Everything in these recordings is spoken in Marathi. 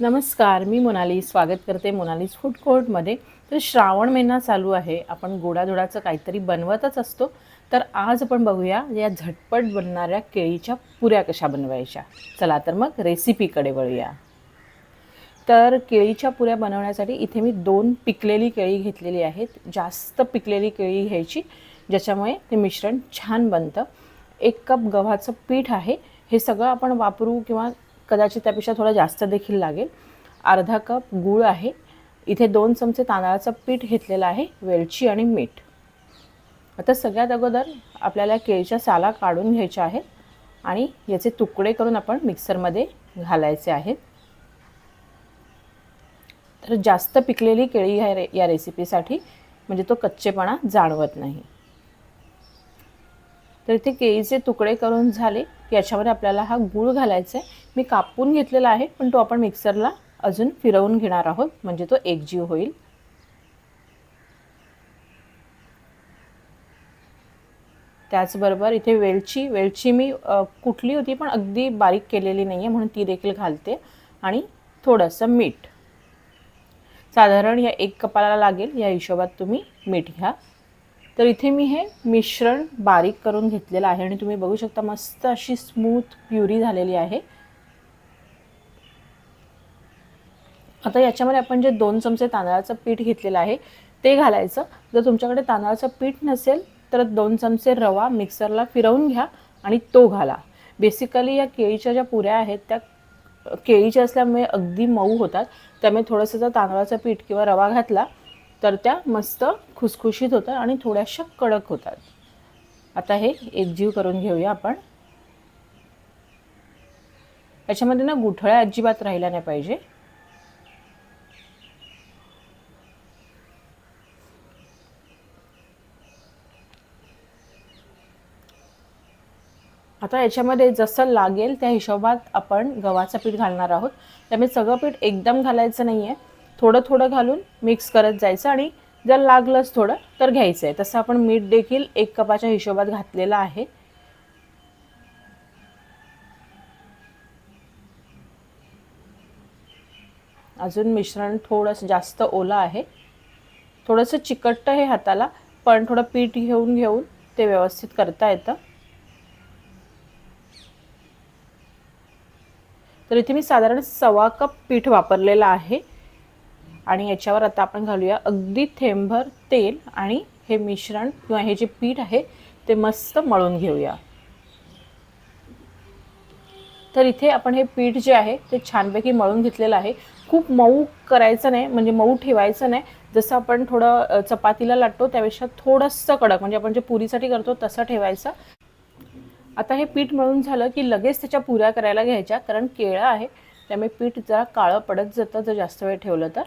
नमस्कार मी मोनाली. स्वागत करते मोनालीज फूड कोर्टमध्ये. तर श्रावण महिना चालू आहे. आपण गोडाधोडाचं काहीतरी बनवतच असतो. तर आज आपण बघूया या झटपट बनणाऱ्या केळीच्या पुऱ्या कशा बनवायच्या. चला तर मग रेसिपीकडे वळूया. तर केळीच्या पुऱ्या बनवण्यासाठी इथे मी दोन पिकलेली केळी घेतलेली आहेत. जास्त पिकलेली केळी घ्यायची ज्याच्यामुळे ते मिश्रण छान बनतं. एक कप गव्हाचं पीठ आहे. हे सगळं आपण वापरू किंवा कदाचित त्यापेक्षा थोडा जास्त देखील लागेल. अर्धा कप गूळ आहे. इथे दोन चमचे तांदळाचं पीठ घेतलेलं आहे वेलची आणि मीठ. आता सगळ्यात अगोदर आपल्याला केळीच्या साला काढून घ्यायच्या आहेत आणि याचे तुकडे करून आपण मिक्सरमध्ये घालायचे आहेत. तर जास्त पिकलेली केळी ह्या रे या रेसिपीसाठी म्हणजे तो कच्चेपणा जाणवत नाही. तर इथे केळीचे तुकडे करून झाले याच्यामध्ये आपल्याला हा गूळ घालायचा आहे मी कापून घेतलेला आहे पण तो आपण मिक्सरला अजून फिरवून घेणार आहोत. म्हणजे तो एकजीव होईल. त्याचबरोबर इथे वेलची वेलची मी कुठली होती पण अगदी बारीक केलेली नाही आहे म्हणून ती देखील घालते. आणि थोडंसं मीठ. साधारण या एक कपाला लागेल या हिशोबात तुम्ही मीठ घ्या. तर इथे मी हे मिश्रण बारीक करून घेतलेलं आहे आणि तुम्ही बघू शकता मस्त अशी स्मूथ प्युरी झालेली आहे. आता याच्यामध्ये आपण जे दोन चमचे तांदळाचं पीठ घेतलेलं आहे ते घालायचं. जर तुमच्याकडे तांदळाचं पीठ नसेल तर दोन चमचे रवा मिक्सरला फिरवून घ्या आणि तो घाला. बेसिकली या केळीच्या ज्या पुऱ्या आहेत त्या केळीच्या असल्यामुळे अगदी मऊ होतात. त्यामुळे थोडंसं जर तांदळाचं पीठ किंवा रवा घातला तर त्या मस्त खुसखुशीत होतात आणि थोड्याशा कडक होतात. आता हे एकजीव करून घेऊया आपण. याच्यामध्ये ना गुठळ्या अजिबात राहिल्या नाही पाहिजे. आता याच्यामध्ये जसं लागेल त्या हिशोबात आपण गव्हाचं पीठ घालणार आहोत. त्यामुळे सगळं पीठ एकदम घालायचं नाही आहे थोडं थोडं घालून मिक्स करत जायचं आणि जर लागलंच थोडं तर घ्यायचं आहे तसं आपण मीठ देखील एक कपाच्या हिशोबात घातलेलं आहे. अजून मिश्रण थोडंसं जास्त ओलं आहे. थोडंसं चिकटतं हे हाताला पण थोडं पीठ घेऊन घेऊन ते व्यवस्थित करता येतं. तर इथे मी साधारण सव्वा कप पीठ वापरलेलं आहे. आणि याच्यावर आता आपण घालूया अगदी थेंबभर तेल आणि हे मिश्रण किंवा हे जे पीठ आहे ते मस्त मळून घेऊया. तर इथे आपण हे पीठ जे आहे ते छानपैकी मळून घेतलेलं आहे. खूप मऊ करायचं नाही म्हणजे मऊ ठेवायचं नाही. जसं आपण थोडं चपातीला लाटतो त्यापेक्षा थोडंसं कडक म्हणजे आपण जे पुरीसाठी करतो तसं ठेवायचं. आता हे पीठ मळून झालं की लगेच त्याच्या पुऱ्या करायला घ्यायच्या कारण केळं आहे. त्यामुळे पीठ जरा काळं पडत जातं जर जास्त वेळ ठेवलं तर.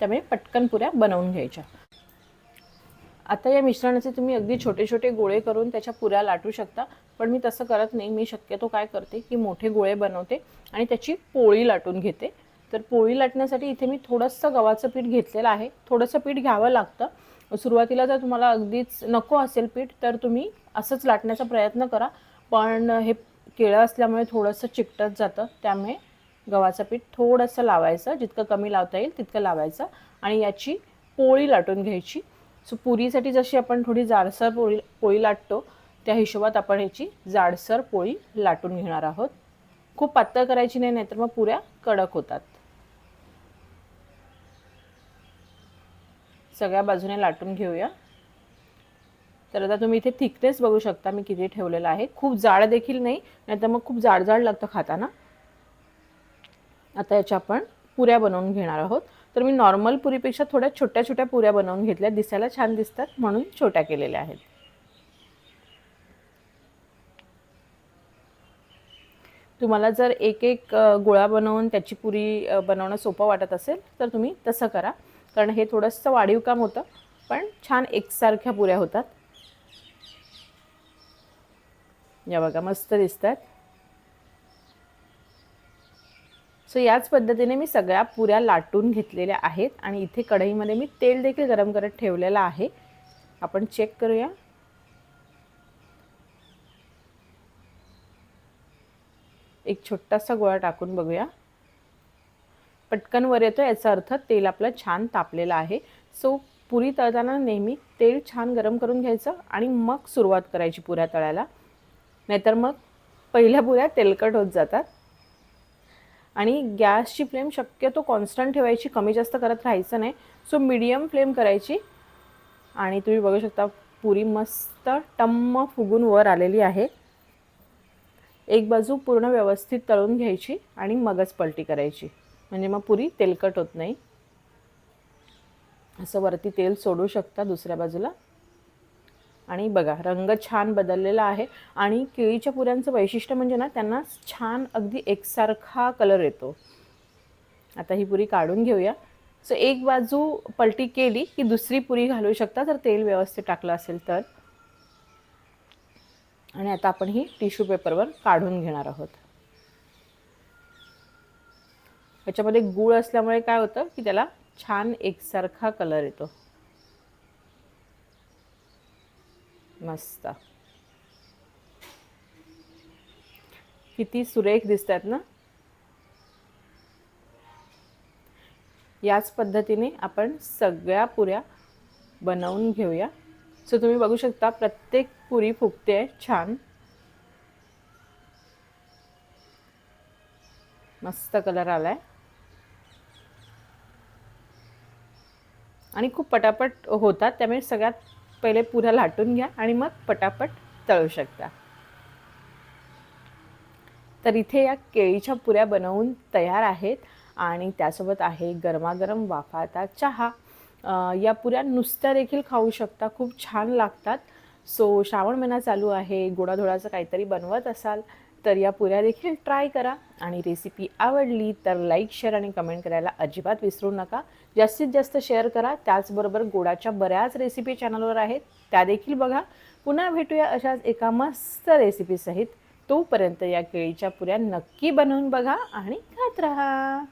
त्यामुळे पटकन पुऱ्या बनवून घ्यायच्या. आता या मिश्रणाचे तुम्ही अगदी छोटे छोटे गोळे करून त्याच्या पुऱ्या लाटू शकता पण मी तसं करत नाही. मी शक्यतो काय करते की मोठे गोळे बनवते आणि त्याची पोळी लाटून घेते. तर पोळी लाटण्यासाठी इथे मी थोडंसं गव्हाचं पीठ घेतलेलं आहे. थोडंसं पीठ घ्यावं लागतं. सुरुवातीला जर तुम्हाला अगदीच नको असेल पीठ तर तुम्ही असंच लाटण्याचा प्रयत्न करा. पण हे केळं असल्यामुळे थोडंसं चिकटत जातं. त्यामुळे गव्हाचं पीठ थोडंसं लावायचं जितकं कमी लावता येईल तितकं लावायचं आणि याची पोळी लाटून घ्यायची. सो पुरीसाठी जशी आपण थोडी जाडसर पोळी पोळी लाटतो त्या हिशोबात आपण ह्याची जाडसर पोळी लाटून घेणार आहोत. खूप पातळ करायची नाही नाहीतर मग पुऱ्या कडक होतात. सगळ्या बाजूने लाटून घेऊया. तर आता तुम्ही इथे थिकनेस बघू शकता मी किती ठेवलेला आहे. खूप जाड देखील नाही नाहीतर मग खूप जाड जाड लागतं खाताना. आता याच्या आपण पुऱ्या बनवून घेणार आहोत. तर मी नॉर्मल पुरीपेक्षा थोड्या छोट्या छोट्या पुऱ्या बनवून घेतल्या. दिसायला छान दिसतात म्हणून छोट्या केलेल्या आहेत. तुम्हाला जर एक एक गोळा बनवून त्याची पुरी बनवणं सोपं वाटत असेल तर तुम्ही तसं करा. कारण हे थोडंसं वाढीव काम होतं पण छान एकसारख्या पुऱ्या होतात. या बघा मस्त दिसतात. सो याच पद्धतीने मी सगळ्या पुऱ्या लाटून घेतलेल्या आहेत आणि इथे कढईमध्ये मी तेल देखील गरम करत ठेवलेलं आहे. आपण चेक करूया. एक छोटासा गोळा टाकून बघूया. पटकन वर येतो याचा अर्थ तेल आपलं छान तापलेलं आहे. सो पुरी तळताना नेहमी तेल छान गरम करून घ्यायचं आणि मग सुरुवात करायची पुऱ्या तळायला. नाहीतर मग पहिल्या पुऱ्या तेलकट होत जातात. आणि गॅसची फ्लेम शक्यतो कॉन्स्टंट ठेवायची कमी जास्त करत राहायचं नाही. सो मीडियम फ्लेम करायची. आणि तुम्ही बघू शकता पुरी मस्त टम्म फुगून वर आलेली आहे. एक बाजू पूर्ण व्यवस्थित तळून घ्यायची आणि मगच पलटी करायची. म्हणजे मग पुरी तेलकट होत नाही. असं वरती तेल सोडू शकता दुसऱ्या बाजूला. आणि बघा रंग छान बदललेला आहे आणि केळीच्या पुऱ्यांचं वैशिष्ट्य म्हणजे ना त्यांना छान अगदी एकसारखा कलर येतो. आता ही पुरी काढून घेऊया. सो एक बाजू पलटी केली की दुसरी पुरी घालू शकता जर तेल व्यवस्थित टाकलं असेल तर. आणि आता आपण ही टिश्यू पेपरवर काढून घेणार आहोत. याच्यामध्ये गूळ असल्यामुळे काय होतं की त्याला छान एकसारखा कलर येतो. मस्त. किती सुरेख दिसतात ना? याच पद्धतीने आपण सगळ्या पुऱ्या बनवून घेऊया. सो तुम्ही बघू शकता प्रत्येक पुरी फुगते छान. मस्त कलर आलाय. आणि खूप पटापट होतात त्यामुळे सगळ्यात पहिले पुऱ्या लाटून घ्या आणि मग पटापट तळू शकता. तर इथे या केळीच्या पुऱ्या बनवून तयार आहेत आणि त्यासोबत आहे गरमागरम वाफाता चहा. या पुऱ्या नुसत्या देखील खाऊ शकता खूप छान लागतात. सो श्रावण महिना चालू आहे गोडाधोडाचं काहीतरी बनवत असाल तर या पुऱ्या देखील ट्राय करा. आणि रेसिपी आवडली तर लाईक शेअर आणि कमेंट करायला अजिबात विसरू नका. जास्तीत जास्त शेअर करा. त्याचबरोबर गोडाच्या बऱ्याच रेसिपी चॅनलवर आहेत. त्या देखील बघा. पुन्हा भेटूया अशाच एका मस्त रेसिपीसहित तोपर्यंत या केळीच्या पुऱ्या नक्की बनवून बघा आणि खात राहा.